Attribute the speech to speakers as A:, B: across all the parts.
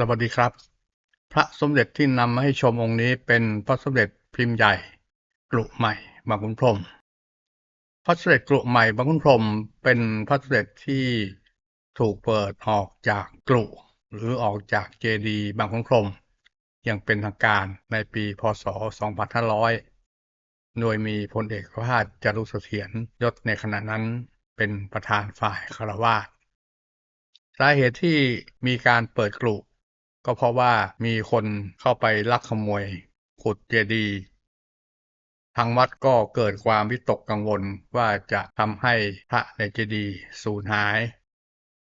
A: สวัสดีครับ พระสมเด็จที่นำมาให้ชมองค์นี้เป็นพระสมเด็จพิมพ์ใหญ่กรุใหม่บางขุนพรมพระสมเด็จกรุใหม่บางขุนพรมเป็นพระสมเด็จที่ถูกเปิดออกจากกรุหรือออกจากเจดีย์บางขุนพรมอย่างเป็นทางการในปีพศ 2500 โดยมีพลเอกวาดจารุเสถียรยศในขณะนั้นเป็นประธานฝ่ายคารวาสสาเหตุที่มีการเปิดกรุ ก็เพราะว่ามีคนเข้าไปลักขโมย ขุดเจดีย์ทางวัดก็เกิดความวิตกกังวลว่าจะทำให้พระในเจดีย์สูญหาย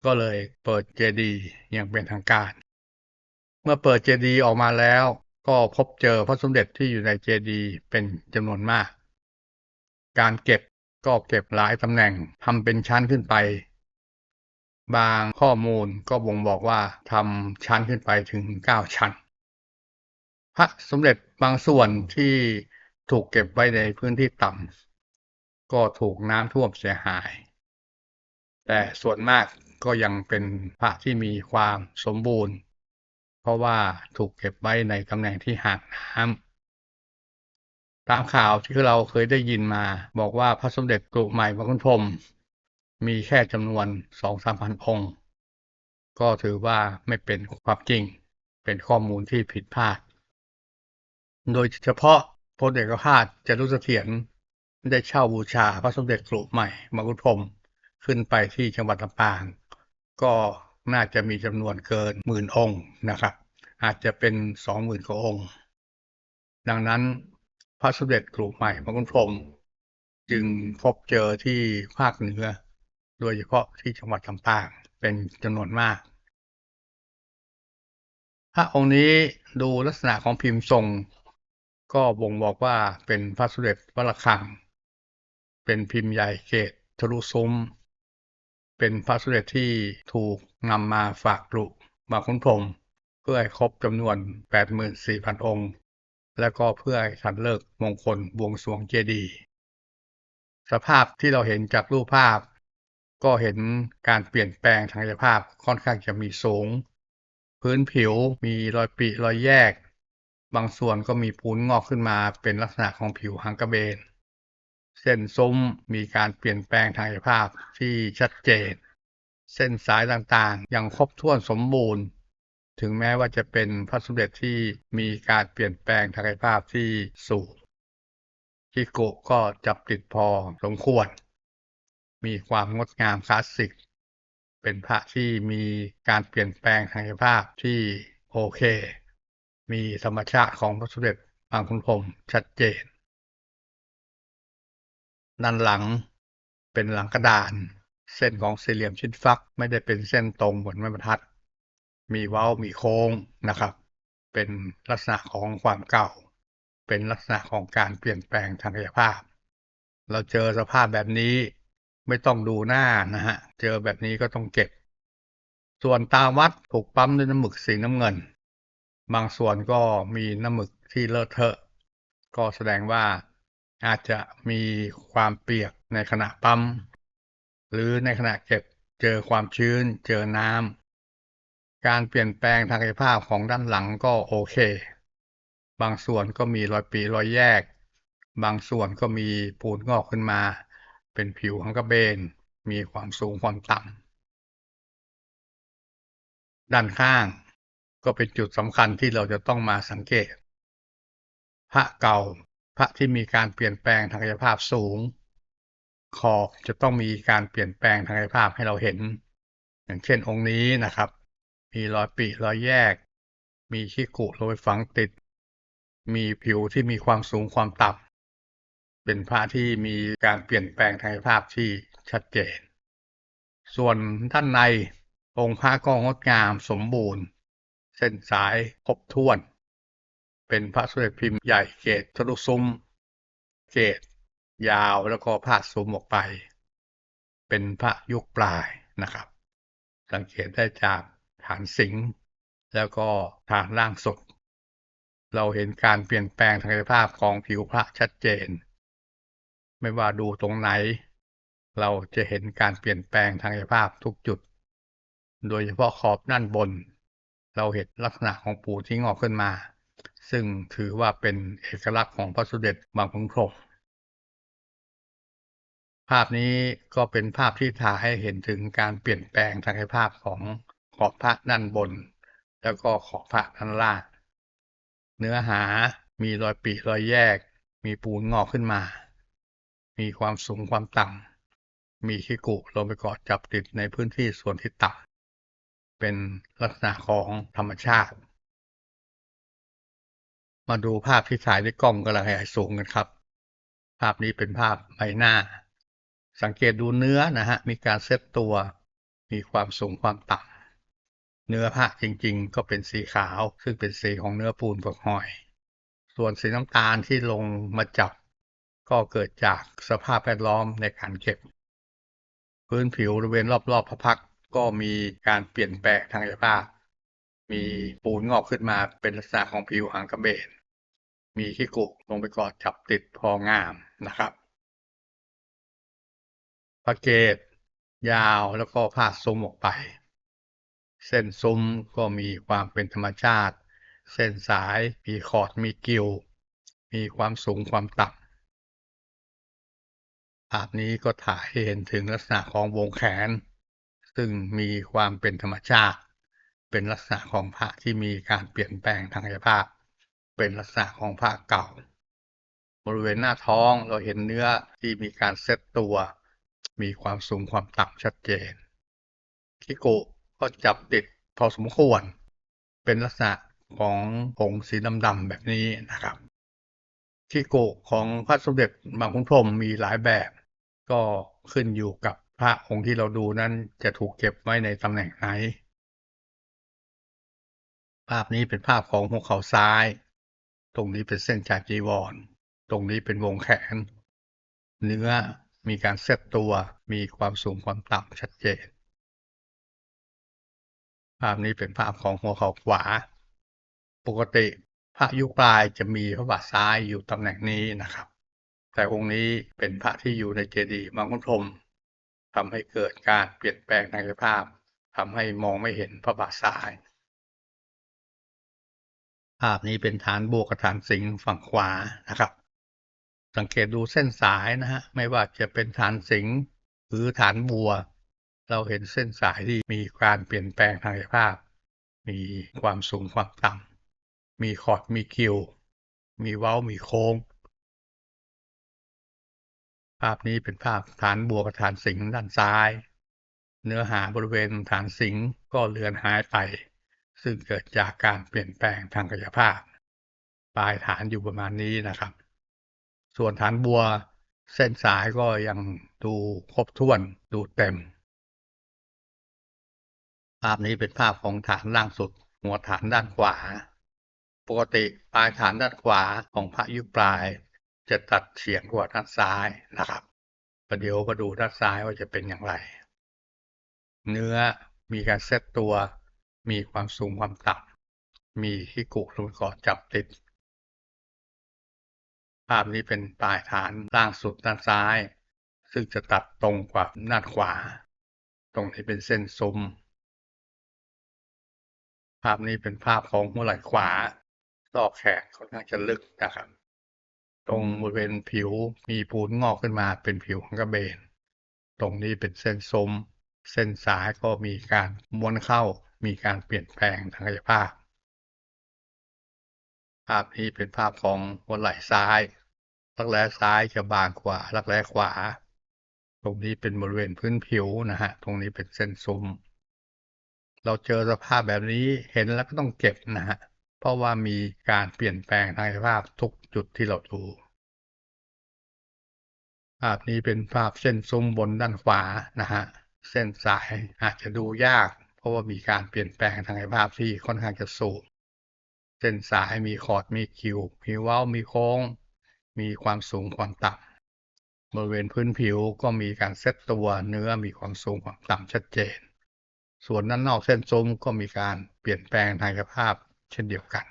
A: ก็เลยเปิดเจดีย์อย่างเป็นทางการ เมื่อเปิดเจดีย์ออกมาแล้ว ก็พบเจอพระสมเด็จที่อยู่ในเจดีย์เป็นจำนวนมาก การเก็บก็เก็บหลายตำแหน่งทำเป็นชั้นขึ้นไป บางข้อมูลก็บ่งบอกว่าทำชั้นขึ้นไปถึง 9 ชั้น พระสมเด็จบางส่วนที่ถูกเก็บไว้ในพื้นที่ต่ำก็ถูกน้ำท่วมเสียหาย แต่ส่วนมากก็ยังเป็นพระที่มีความสมบูรณ์ เพราะว่าถูกเก็บไว้ในตำแหน่งที่ห่างน้ำตามข่าวที่เราเคยได้ยินมา บอกว่าพระสมเด็จกรุใหม่พระคุณพรม มีแค่จำนวนสองสามพันองค์ ก็ถือว่าไม่เป็นความจริง เป็นข้อมูลที่ผิดพลาด โดยเฉพาะพลเอกภาสจารุเสถียรได้เช่าบูชาพระสมเด็จกรุใหม่มกุฎพรมขึ้นไปที่จังหวัดลำปาง ก็น่าจะมีจำนวนเกินหมื่นองค์นะครับ อาจจะเป็นสองหมื่นกว่าองค์ ดังนั้นพระสมเด็จกรุใหม่มกุฎพรมจึงพบเจอที่ภาคเหนือ โดยเฉพาะที่จังหวัดลำปางเป็นจำนวนมากพระองค์นี้ดูลักษณะของพิมพ์ทรง ก็บ่งบอกว่าเป็นพระสมเด็จวัดระฆัง เป็นพิมพ์ใหญ่เกตทะลุซุ้ม เป็นพระสมเด็จที่ถูกนำมาฝากกรุมาคุ้นพรมเพื่อให้ครบจำนวน 84,000 องค์ และก็เพื่อให้ทันเลิกมงคลบวงสรวงเจดีย์สภาพที่เราเห็นจากรูปภาพ ก็เห็นการเปลี่ยนแปลงทางกายภาพค่อนข้างจะมีสูง พื้นผิวมีรอยปริรอยแยก บางส่วนก็มีปูนงอกขึ้นมาเป็นลักษณะของผิวหางกระเบน เส้นซุ้มมีการเปลี่ยนแปลงทางกายภาพที่ชัดเจน เส้นสายต่างๆ ยังครบถ้วนสมบูรณ์ ถึงแม้ว่าจะเป็นพระสมเด็จที่มีการเปลี่ยนแปลงทางกายภาพที่สูงชิโกะก็จับติดพอสมควร มีความงดงามคลาสสิก เป็นพระที่มีการเปลี่ยนแปลงทางกายภาพที่โอเค มีธรรมชาติของพระสมเด็จบางคุณพรมชัดเจน ด้านหลังเป็นหลังกระดาน เส้นของสี่เหลี่ยมชิ้นฟักไม่ได้เป็นเส้นตรงเหมือนไม้บรรทัด มีเว้ามีโค้งนะครับ เป็นลักษณะของความเก่า เป็นลักษณะของการเปลี่ยนแปลงทางกายภาพ เราเจอสภาพแบบนี้ ไม่ต้องดูหน้านะฮะ เจอแบบนี้ก็ต้องเก็บ ส่วนตาวัดถูกปั๊มด้วยน้ำหมึกสีน้ำเงิน บางส่วนก็มีน้ำหมึกที่เลอะเทอะ ก็แสดงว่าอาจจะมีความเปียกในขณะปั๊ม หรือในขณะเก็บเจอความชื้น เจอน้ำการเปลี่ยนแปลงทางกายภาพของด้านหลังก็โอเค บางส่วนก็มีรอยปีรอยแยก บางส่วนก็มีปูนงอกขึ้นมา เป็นผิวของกระเบน มีความสูงความต่ำด้านข้างก็เป็นจุดสำคัญที่เราจะต้องมาสังเกต พระเก่าพระที่มีการเปลี่ยนแปลงทางกายภาพสูง ขอบจะต้องมีการเปลี่ยนแปลงทางกายภาพให้เราเห็น อย่างเช่นองค์นี้นะครับ มีรอยปีรอยแยก มีชิกุโรยฝังติด มีผิวที่มีความสูงความต่ำ เป็นพระที่มีการเปลี่ยนแปลงทางกายภาพที่ชัดเจน ส่วนด้านในองค์พระก็งดงามสมบูรณ์ เส้นสายครบถ้วน เป็นพระสมเดพิมพ์ใหญ่เกตทะลุซุ้ม เกตยาวแล้วก็พาดซุ้มออกไป เป็นพระยุคปลายนะครับ สังเกตได้จากฐานสิงห์แล้วก็ฐานล่างสุดเราเห็นการเปลี่ยนแปลงทางกายภาพของผิวพระชัดเจน ไม่ว่าดูตรงไหน เราจะเห็นการเปลี่ยนแปลงทางกายภาพทุกจุด โดยเฉพาะขอบด้านบน เราเห็นลักษณะของปูที่งอกขึ้นมา ซึ่งถือว่าเป็นเอกลักษณ์ของพระสมเด็จบางขุนพรภาพนี้ก็เป็นภาพที่ถ่ายให้เห็นถึงการเปลี่ยนแปลงทางกายภาพของขอบพระด้านบน แล้วก็ขอบพระด้านล่าง เนื้อหามีรอยปีรอยแยก มีปูนงอกขึ้นมา มีความสูงความต่ำ มีขี้กุลงไปเกาะจับติดในพื้นที่ส่วนที่ต่ำ เป็นลักษณะของธรรมชาติ มาดูภาพที่ถ่ายด้วยกล้องกระจายสูงกันครับ ภาพนี้เป็นภาพใบหน้า สังเกตดูเนื้อนะฮะ มีการเซตตัว มีความสูงความต่ำ เนื้อผ้าจริงๆ ก็เป็นสีขาว ซึ่งเป็นสีของเนื้อปูนเปลือกหอย ส่วนสีน้ำตาลที่ลงมาจับ ก็เกิดจากสภาพแวดล้อมในการเก็บ พื้นผิวบริเวณรอบๆพระพักก็มีการเปลี่ยนแปลงทางกายภาพ มีปูนงอกขึ้นมาเป็นลักษณะของผิวหางกระเบน มีขี้กุลงไปกอดจับติดพองามนะครับ พระเกศยาวแล้วก็พาดซุ้มออกไป เส้นซุ้มก็มีความเป็นธรรมชาติ เส้นสายมีขอดมีกิว มีความสูงความต่ำาพนี้ก็ถ่ายให้เห็นถึงลักษณะของวงแขน ซึ่งมีความเป็นธรรมชาติ เป็นลักษณะของพระที่มีการเปลี่ยนแปลงทางกายภาพ เป็นลักษณะของพระเก่า บริเวณหน้าท้องเราเห็นเนื้อที่มีการเซตตัว มีความสูงความต่ำชัดเจนคิโกะก็จับติดพอสมควร เป็นลักษณะของผงสีดำๆแบบนี้นะครับคิโกะของพระสมเด็จบางขุนพรหมมีหลายแบบ ก็ขึ้นอยู่กับพระองค์ที่เราดูนั้นจะถูกเก็บไว้ในตำแหน่งไหน ภาพนี้เป็นภาพของหัวเข่าซ้าย ตรงนี้เป็นเส้นจากจีวร ตรงนี้เป็นวงแขน เนื้อมีการเซตตัวมีความสูงความต่ำชัดเจน ภาพนี้เป็นภาพของหัวเข่าขวา ปกติพระยุคปลายจะมีพระบาทซ้ายอยู่ตำแหน่งนี้นะครับ แต่องค์นี้เป็นพระที่อยู่ในเจดีย์บางขุนพรมทำให้เกิดการเปลี่ยนแปลงทางกายภาพทำให้มองไม่เห็นพระบาทซ้าย ภาพนี้เป็นฐานบวกับฐานสิงห์ฝั่งขวานะครับ สังเกตดูเส้นสายนะฮะ ไม่ว่าจะเป็นฐานสิงห์หรือฐานบัว เราเห็นเส้นสายที่มีการเปลี่ยนแปลงทางกายภาพ มีความสูงความต่ำมีขอดมีคิว มีเว้ามีโค้ง ภาพนี้เป็นภาพฐานบัวกับฐานสิงห์ด้านซ้าย เนื้อหาบริเวณฐานสิงห์ก็เลือนหายไป ซึ่งเกิดจากการเปลี่ยนแปลงทางกายภาพ ปลายฐานอยู่ประมาณนี้นะครับ ส่วนฐานบัวเส้นสายก็ยังดูครบถ้วนดูเต็ม ภาพนี้เป็นภาพของฐานล่างสุด หัวฐานด้านขวา ปกติปลายฐานด้านขวาของพระยุคปลาย จะตัดเฉียงกว่าด้านซ้ายนะครับประเดี๋ยวมาดูด้านซ้ายว่าจะเป็นอย่างไร เนื้อมีการเซตตัว มีความสูงความต่ำมีที่กุลงก่อจับติด ภาพนี้เป็นปลายฐานล่างสุดด้านซ้าย ซึ่งจะตัดตรงกว่าด้านขวา ตรงนี้เป็นเส้นซุ้ม ภาพนี้เป็นภาพของหัวไหล่ขวาซอกแขนค่อนข้างจะลึกนะครับ ตรงบริเวณผิวมีปูนงอกขึ้นมาเป็นผิวของกระเบน ตรงนี้เป็นเส้นซมเส้นสายก็มีการม้วนเข้า มีการเปลี่ยนแปลงทางกายภาพ ภาพนี้เป็นภาพของหัวไหล่ซ้าย รักแร้ซ้ายจะบางกว่ารักแร้ขวา ตรงนี้เป็นบริเวณพื้นผิวนะฮะ ตรงนี้เป็นเส้นซุมเราเจอสภาพแบบนี้เห็นแล้วก็ต้องเก็บนะฮะ เพราะว่ามีการเปลี่ยนแปลงทางกายภาพทุก จุดที่เราดู ภาพนี้เป็นภาพเส้นซุ้มบนด้านขวานะฮะ เส้นสายอาจจะดูยาก เพราะว่ามีการเปลี่ยนแปลงทางกายภาพที่ค่อนข้างจะสูง เส้นสายมีขอด มีคิว มีเว้า มีโค้ง มีความสูงความต่ำบริเวณพื้นผิวก็มีการเซตตัวเนื้อมีความสูงความต่ำชัดเจน ส่วนด้านนอกเส้นซุ้มก็มีการเปลี่ยนแปลงทางกายภาพเช่นเดียวกัน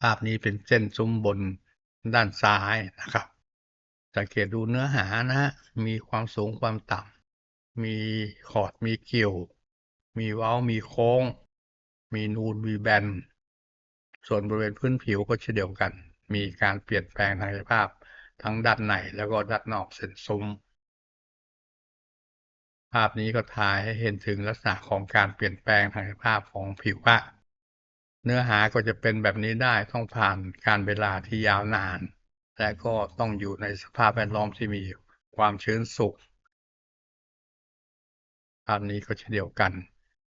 A: ภาพนี้เป็นเส้นซุ้มบนด้านซ้ายนะครับ สังเกตดูเนื้อหานะฮะมีความสูงความต่ำมีขอดมีเกี่ยวมีเว้ามีโค้ง มีนูนมีแบน ส่วนบริเวณพื้นผิวก็เช่นเดียวกัน มีการเปลี่ยนแปลงทางกายภาพทั้งด้านในแล้วก็ด้านนอกเส้นซุ้มภาพนี้ก็ถ่ายให้เห็นถึงลักษณะของการเปลี่ยนแปลงทางกายภาพของผิวพระ เนื้อหาก็จะเป็นแบบนี้ได้ต้องผ่านการเวลาที่ยาวนาน และก็ต้องอยู่ในสภาพแวดล้อมที่มีความชื้นสูงภาพนี้ก็เช่นเดียวกัน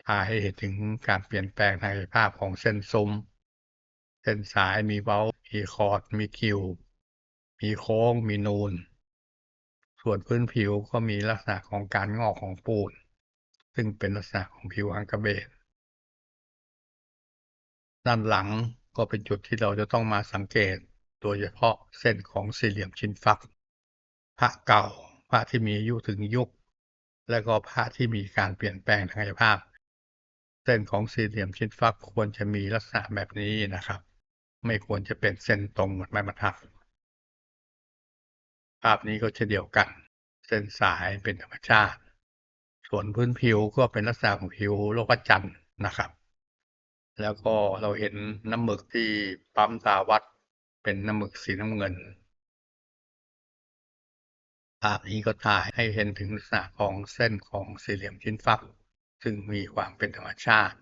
A: ถ่ายให้เห็นถึงการเปลี่ยนแปลงทางกายภาพของเส้นซุ้มเส้นสายมีเว้ามีคอร์ดมีคิว มีโค้ง มีนูน ส่วนพื้นผิวก็มีลักษณะของการงอกของปูน ซึ่งเป็นลักษณะของผิวอังกะเบน ด้านหลังก็เป็นจุดที่เราจะต้องมาสังเกต โดยเฉพาะเส้นของสี่เหลี่ยมชิ้นฟัก พระเก่าพระที่มีอายุถึงยุค และก็พระที่มีการเปลี่ยนแปลงทางกายภาพ เส้นของสี่เหลี่ยมชิ้นฟักควรจะมีลักษณะแบบนี้นะครับ ไม่ควรจะเป็นเส้นตรงเหมือนไม้บรรทัดภาพนี้ก็เช่นเดียวกัน เส้นสายเป็นธรรมชาติ ส่วนพื้นผิวก็เป็นลักษณะของผิวโลกจันทร์นะครับ แล้วก็เราเห็นน้ำหมึกที่ปั๊มตาวัดเป็นน้ำหมึกสีน้ำเงินภาพนี้ก็ถ่ายให้เห็นถึงลักษณะของเส้นของสี่เหลี่ยมชิ้นฟัก ซึ่งมีความเป็นธรรมชาติ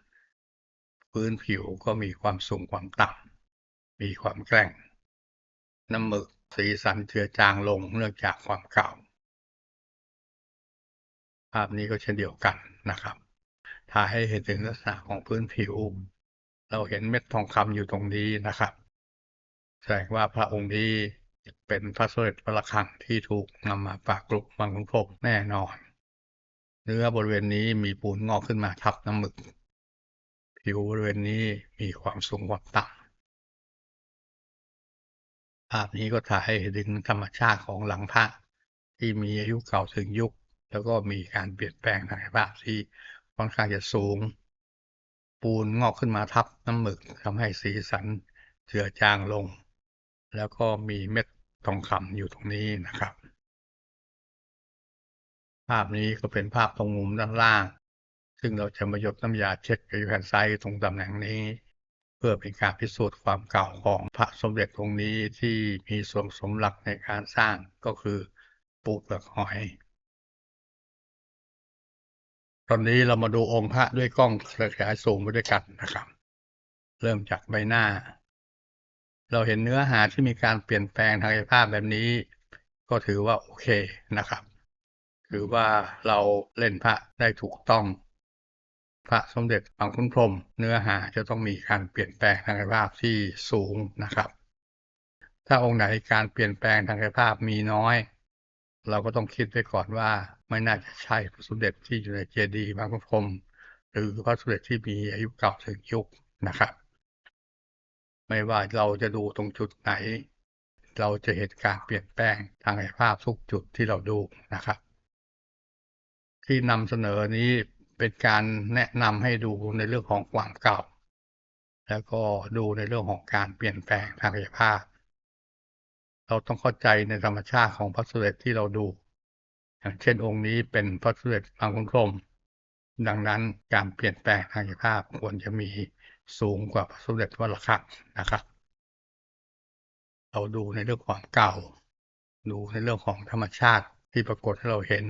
A: พื้นผิวก็มีความสูงความต่ำมีความแกร่ง น้ำหมึกสีสันเจือจางลงเนื่องจากความเก่า ภาพนี้ก็เช่นเดียวกันนะครับถ่ายให้เห็นถึงลักษณะของพื้นผิว เราเห็นเม็ดทองคำอยู่ตรงนี้นะครับ แสดงว่าพระองค์นี้เป็นพระสมเด็จพระระฆังที่ถูกนำมาปากกลุกบางขุนพรหมแน่นอน เนื้อบริเวณนี้มีปูนงอกขึ้นมาทับน้ำหมึก ผิวบริเวณนี้มีความสูงความต่ำภาพนี้ก็ถ่ายให้เห็นถึงธรรมชาติของหลังพระที่มีอายุเก่าถึงยุค แล้วก็มีการเปลี่ยนแปลงทางกายภาพที่ค่อนข้างจะสูง ปูนงอกขึ้นมาทับน้ำหมึกทำให้สีสันเจือจางลง แล้วก็มีเม็ดทองคำอยู่ตรงนี้นะครับ ภาพนี้ก็เป็นภาพตรงมุมด้านล่าง ซึ่งเราจะมาหยดน้ำยาเช็ดกับยูแคนไซต์ตรงตำแหน่งนี้ เพื่อเป็นการพิสูจน์ความเก่าของพระสมเด็จองค์นี้ที่มีส่วนสมหลักในการสร้างก็คือปูเปลือกหอย ตอนนี้เรามาดูองค์พระด้วยกล้องขยายสูงไปด้วยกันนะครับ เริ่มจากใบหน้า เราเห็นเนื้อหาที่มีการเปลี่ยนแปลงทางกายภาพแบบนี้ ก็ถือว่าโอเคนะครับ ถือว่าเราเล่นพระได้ถูกต้อง พระสมเด็จบางขุนพรม เนื้อหาจะต้องมีการเปลี่ยนแปลงทางกายภาพที่สูงนะครับ ถ้าองค์ไหนการเปลี่ยนแปลงทางกายภาพมีน้อย เราก็ต้องคิดไว้ก่อนว่าไม่น่าจะใช่พระสมเด็จที่อยู่ในเจดีย์บางขุนพรมหรือพระสมเด็จที่มีอายุเก่าถึงยุคนะครับ ไม่ว่าเราจะดูตรงจุดไหน เราจะเห็นการเปลี่ยนแปลงทางกายภาพทุกจุดที่เราดูนะครับ ที่นำเสนอนี้เป็นการแนะนำให้ดูในเรื่องของความเก่า แล้วก็ดูในเรื่องของการเปลี่ยนแปลงทางกายภาพ เราต้องเข้าใจในธรรมชาติของพระสมเด็จที่เราดู อย่างเช่นองค์นี้เป็นพระสมเด็จบางขุนพรหมดังนั้นการเปลี่ยนแปลงทางกายภาพควรจะมีสูงกว่าพระสมเด็จวัดระฆังนะครับ เราดูในเรื่องความเก่า ดูในเรื่องของธรรมชาติที่ปรากฏให้เราเห็น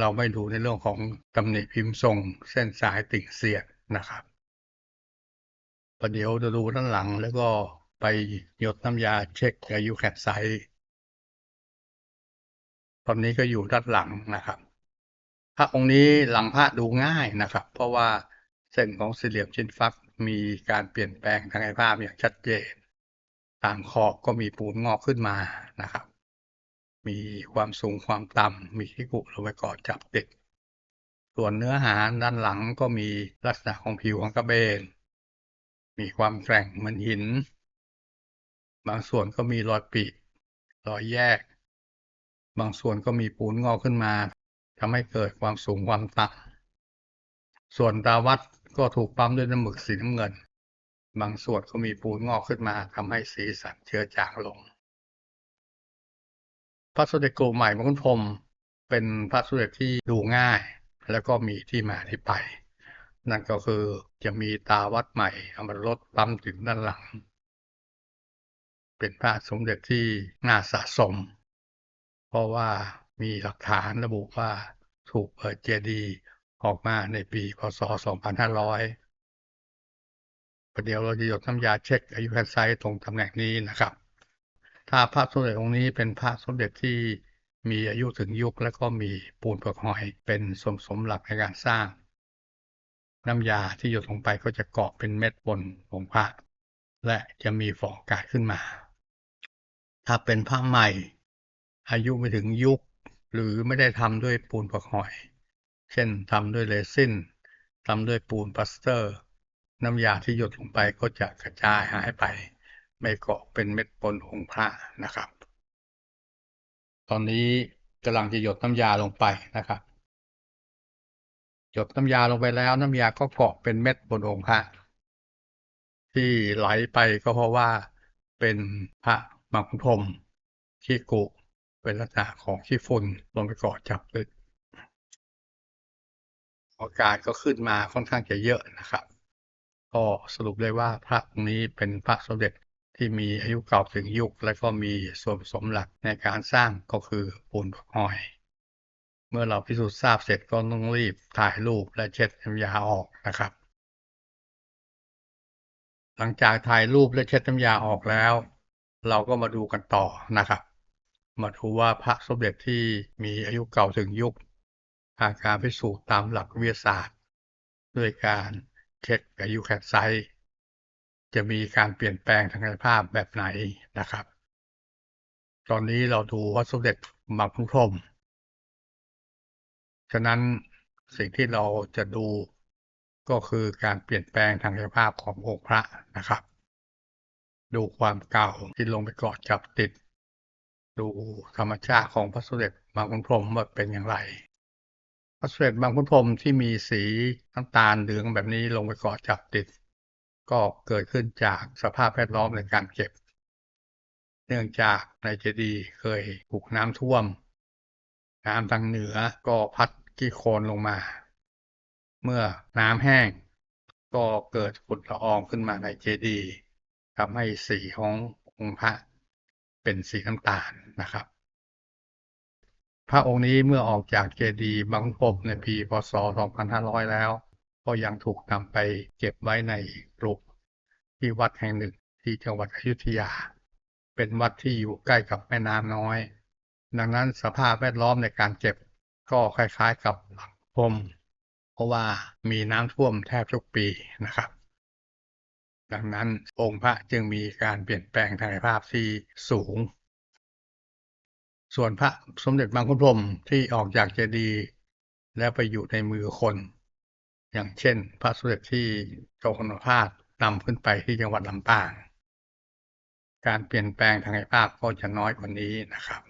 A: เราไม่ดูในเรื่องของตำหนิพิมพ์ทรง เส้นสายติ่งเสียดนะครับประเดี๋ยวจะดูด้านหลังแล้วก็ ไปหยดน้ำยาเช็คอายุแคดไซต์ตอนนี้ก็อยู่ด้านหลังนะครับพระองค์นี้หลังพระดูง่ายนะครับ เพราะว่าเส้นของสี่เหลี่ยมชิ้นฟักมีการเปลี่ยนแปลงทางกายภาพอย่างชัดเจน ตามขอบก็มีปูนงอกขึ้นมานะครับ มีความสูงความต่ำมีที่กุลงไปกอดจับติดส่วนเนื้อหาด้านหลังก็มีลักษณะของผิวของกระเบน มีความแกร่งเหมือนหิน บางส่วนก็มีรอยปีรอยแยก บางส่วนก็มีปูนงอกขึ้นมาทำให้เกิดความสูงความต่ำส่วนดาวัดก็ถูกปั๊มด้วยน้ำหมึกสีน้ำเงิน บางส่วนก็มีปูนงอกขึ้นมาทำให้สีสันเชื้อจางลง พระสมเด็จโกใหม่มงคลพรมเป็นพระสมเด็จที่ดูง่าย แล้วก็มีที่มาที่ไป นั่นก็คือจะมีตาวัดใหม่เอามารถปั๊มถึงด้านหลัง เป็นพระสมเด็จที่น่าสะสม เพราะว่ามีหลักฐานระบุว่าถูกเปิดเจดีย์ออกมาในปีพศ 2500ประเดี๋ยวเราจะหยดน้ำยาเช็คอายุแคไซต์ตรงตำแหน่งนี้นะครับ ถ้าพระสมเด็จองค์นี้เป็นพระสมเด็จที่มีอายุถึงยุคและก็มีปูนเปลือกหอยเป็นสมสมหลักในการสร้าง น้ำยาที่หยดลงไปก็จะเกาะเป็นเม็ดบนองค์พระและจะมีฟองกาศขึ้นมา ถ้าเป็นพระใหม่ อายุไม่ถึงยุค หรือไม่ได้ทำด้วยปูนปลือกหอย เช่นทำด้วยเรซินทำด้วยปูนปลาสเตอร์ น้ำยาที่หยดลงไปก็จะกระจายหายไป ไม่เกาะเป็นเม็ดบนองค์พระนะครับ ตอนนี้กำลังจะหยดน้ำยาลงไปนะครับหยดน้ำยาลงไปแล้วน้ำยาก็เกาะเป็นเม็ดบนองค์พระที่ไหลไปก็เพราะว่าเป็นพระ มังคุพรมขี้กุเป็นลักษณะของขี้ฝุ่นลงไปเกาะจับตึกอากาศก็ขึ้นมาค่อนข้างจะเยอะนะครับ ก็สรุปได้ว่าพระองค์นี้เป็นพระสมเด็จที่มีอายุเก่าถึงยุค และก็มีส่วนผสมหลักในการสร้างก็คือปูนหอย เมื่อเราพิสูจน์ทราบเสร็จก็ต้องรีบถ่ายรูปและเช็ดน้ำยาออกนะครับ หลังจากถ่ายรูปและเช็ดน้ำยาออกแล้ว เราก็มาดูกันต่อนะครับ มาดูว่าพระสมเด็จที่มีอายุเก่าถึงยุคทางการพิสูจน์ตามหลักวิทยาศาสตร์ ด้วยการเช็คอายุแคดไซต์จะมีการเปลี่ยนแปลงทางกายภาพแบบไหนนะครับ ตอนนี้เราดูวัดสมเด็จมังคุพรมฉะนั้นสิ่งที่เราจะดูก็คือการเปลี่ยนแปลงทางกายภาพขององค์พระนะครับ ดูความเก่าที่ลงไปเกาะจับติด ดูธรรมชาติของพระสมเด็จบางขุนพรมว่าเป็นอย่างไร พระสมเด็จบางขุนพรมที่มีสีน้ำตาลเหลืองแบบนี้ลงไปเกาะจับติด ก็เกิดขึ้นจากสภาพแวดล้อมในการเก็บ เนื่องจากในเจดีย์เคยถูกน้ำท่วม น้ำทางเหนือก็พัดกี้โคลนลงมา เมื่อน้ำแห้ง ก็เกิดฝุ่นละอองขึ้นมาในเจดีย์ ทำให้สีขององค์พระเป็นสีน้ำตาลนะครับ พระองค์นี้เมื่อออกจากเจดีย์บางพบในปีพศ 2500 แล้ว ก็ยังถูกนำไปเก็บไว้ในกรุที่วัดแห่งหนึ่งที่จังหวัดอยุธยา เป็นวัดที่อยู่ใกล้กับแม่น้ำน้อย ดังนั้นสภาพแวดล้อมในการเก็บก็คล้ายๆกับหลังพรมเพราะว่ามีน้ำท่วมแทบทุกปีนะครับ ดังนั้นองค์พระจึงมีการเปลี่ยนแปลงทางภาพที่สูง ส่วนพระสมเด็จบางขุนพรมที่ออกจากเจดีย์แล้วไปอยู่ในมือคน อย่างเช่น พระสมเด็จที่โจคนพาสนำขึ้นไปที่จังหวัดลำปาง การเปลี่ยนแปลงทางภาพก็จะน้อยกว่านี้นะครับ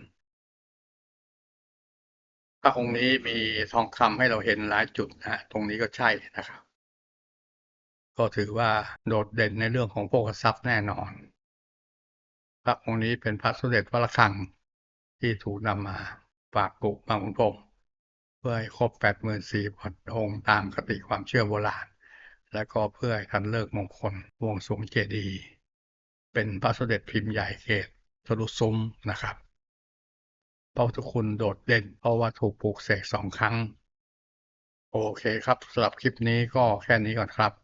A: พระองค์นี้มีทองคำให้เราเห็นหลายจุดนะตรงนี้ก็ใช่นะครับ ก็ถือว่าโดดเด่นในเรื่องของโภคทรัพย์แน่นอน พระองค์นี้เป็นพระสมเด็จวัดระฆังที่ถูกนำมาฝากกุบางขุนพรมเพื่อให้ครบ84,000องค์ตามคติความเชื่อโบราณ และก็เพื่อให้ทันเลิกมงคลวงสวงเจดีย์เป็นพระสมเด็จพิมพ์ใหญ่เกศทะลุซุ้มนะครับพระพุทธคุณโดดเด่นเพราะว่าถูกปลูกเสกสองครั้ง โอเคครับสำหรับคลิปนี้ก็แค่นี้ก่อนครับ